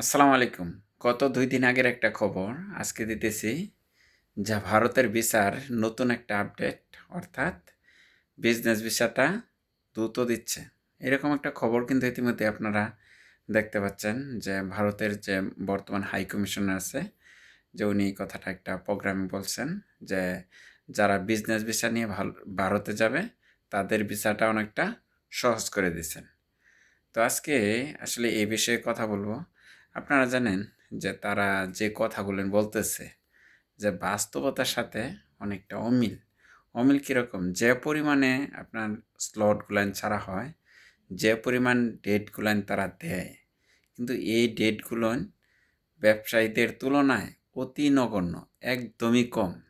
আসসালামু আলাইকুম। গত দুই দিন আগের একটা খবর, আজকে দিতেছি যা ভারতের ভিসার নতুন একটা আপডেট অর্থাৎ বিজনেস ভিসাটা দ্রুত দিচ্ছে। এরকম একটা খবর কিন্তু ইতিমধ্যে আপনারা দেখতে পাচ্ছেন যে ভারতের যে বর্তমান হাই কমিশনার আছে, যে উনি কথাটা একটা প্রোগ্রামে বলছেন যে যারা বিজনেস ভিসা নিয়ে ভারতে যাবে, তাদের ভিসাটা অনেকটা সহজ করে দিচ্ছেন। তো আজকে আসলে এই বিষয়ে কথা বলব। আপনারা জানেন যে তারা যে কথাগুলো বলতেছে যে বাস্তবতার সাথে অনেকটা অমিল। অমিল কীরকম? যে পরিমাণে আপনার স্লটগুলান ছাড়া হয়, যে পরিমাণ ডেটগুলান তারা দেয়। কিন্তু এই ডেটগুলো ব্যবসায়ীদের তুলনায় অতি নগণ্য, একদমই কম।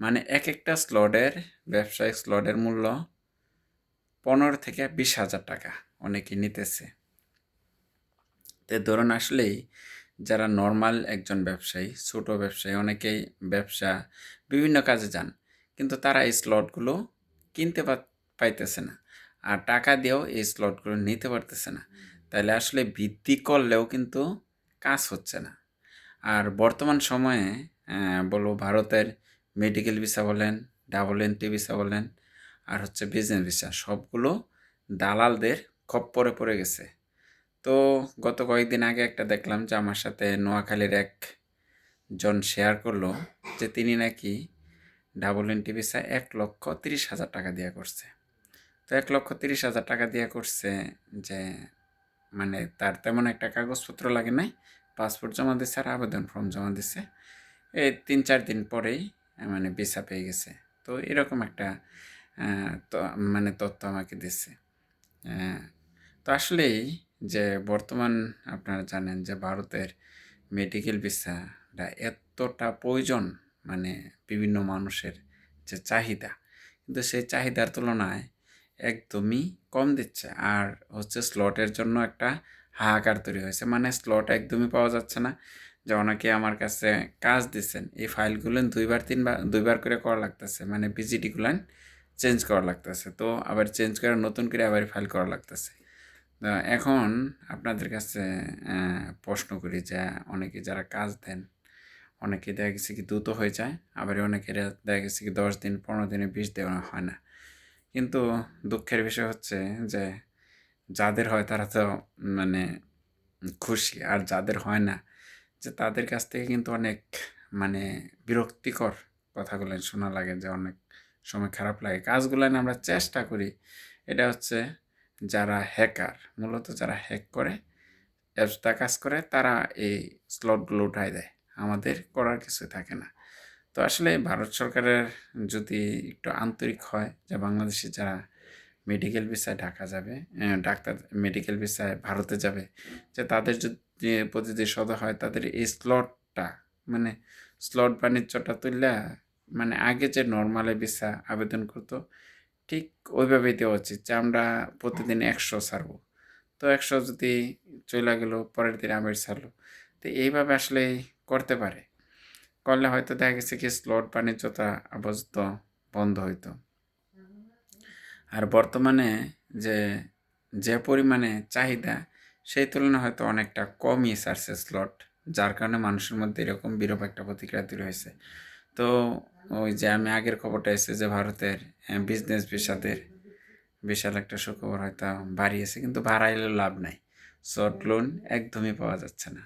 মানে এক একটা স্লটের ব্যবসায়িক স্লটের মূল্য পনেরো থেকে বিশ হাজার টাকা অনেকে নিতেছে। তো ধরুন আসলেই যারা নর্মাল একজন ব্যবসায়ী, ছোট ব্যবসায়ী, অনেকেই ব্যবসা বিভিন্ন কাজে যান, কিন্তু তারা এই স্লটগুলো কিনতে পাইতেছে না আর টাকা দিয়েও এই স্লটগুলো নিতে পারতেছে না। তাহলে আসলে বৃদ্ধি করলেও কিন্তু কাজ হচ্ছে না। আর বর্তমান সময়ে বলব ভারতের মেডিকেল ভিসা বলেন ডাবল এন্ট্রি ভিসা বলেন, আর হচ্ছে বিজনেস ভিসা সবগুলো দালালদের খপ্পরে পড়ে গেছে। তো গত কয়েকদিন আগে একটা দেখলাম যে আমার সাথে নোয়াখালীর এক জন শেয়ার করল যে তিনি নাকি ডাবল এন্ট্রি ভিসা এক লক্ষ তিরিশ হাজার টাকা দিয়ে করছে। তো এক লক্ষ তিরিশ হাজার টাকা দিয়ে করছে যে মানে তার তেমন একটা কাগজপত্র লাগে নাই পাসপোর্ট জমা দিচ্ছে আর আবেদন ফর্ম জমা দিচ্ছে এই তিন চার দিন পরেই মানে ভিসা পেয়ে গেছে। তো এরকম একটা মানে তথ্য আমাকে দিচ্ছে তো আসলেই যে বর্তমান আপনারা জানেন যে ভারতের মেডিকেল ভিসাটা এতটা প্রয়োজন মানে বিভিন্ন মানুষের যে চাহিদা। কিন্তু সেই চাহিদার তুলনায় একদমই কম দিচ্ছে। আর হচ্ছে স্লটের জন্য একটা হাহাকার তৈরি হয়েছে। মানে স্লট একদমই পাওয়া যাচ্ছে না। যে অনেকে আমার কাছে কাজ দিচ্ছেন এই ফাইলগুলো দুইবার, তিনবার, দুইবার করে করা লাগতেছে। মানে বিজিটিগুলো চেঞ্জ করা লাগতেছে। তো আবার চেঞ্জ করে নতুন করে আবার ফাইল করা লাগতেছে। এখন আপনাদের কাছে প্রশ্ন করি যে অনেকে যারা কাজ দেন, অনেকে দেখা গেছে কি দ্রুত হয়ে যায়, আবার অনেকের দেখা গেছে কি দশ দিন, পনেরো দিনে বিষ দেওয়া হয় না। কিন্তু দুঃখের বিষয় হচ্ছে যে যাদের হয় তারা তো মানে খুশি, আর যাদের হয় না, যে তাদের কাছ থেকে কিন্তু অনেক মানে বিরক্তিকর কথাগুলো শোনা লাগে, যে অনেক সময় খারাপ লাগে। কাজগুলো আমরা চেষ্টা করি, এটা হচ্ছে যারা হ্যাকার মূলত যারা হ্যাক করে অ্যাপসটা কাজ করে, তারা এই স্লটগুলো উঠাই দেয়। আমাদের করার কিছু থাকে না। তো আসলে ভারত সরকারের যদি একটু আন্তরিক হয়, যে বাংলাদেশে যারা মেডিকেল ভিসায় ঢাকা যাবে ডাক্তার মেডিকেল ভিসায় ভারতে যাবে, যে তাদের যদি প্রতি যে সদা হয়, তাদের এই স্লটটা মানে স্লট বাণিজ্যটা তুললে মানে আগে যে নর্মালে ভিসা আবেদন করতো ঠিক ওইভাবেই দেওয়া উচিত যে আমরা প্রতিদিন একশো ছাড়বো। তো একশো যদি চলে গেল, পরের দিন আবার ছাড়লো। তো এইভাবে আসলে করতে পারে। করলে হয়তো দেখা গেছে কি স্লট বাণিজ্যটা আপাতত বন্ধ হইতো। আর বর্তমানে যে যে পরিমাণে চাহিদা, সেই তুলনায় হয়তো অনেকটা কমই সারছে স্লট, যার কারণে মানুষের মধ্যে এরকম বিরূপ একটা প্রতিক্রিয়া তৈরি হয়েছে। তো ওই যে আমি আগের খবরটা এসেছে যে ভারতের বিজনেস বিশাদের বিশাল একটা সুখবর হয়তো বাড়িয়েছে, কিন্তু ভাড়া এলে লাভ নাই। শর্ট লোন একদমই পাওয়া যাচ্ছে না।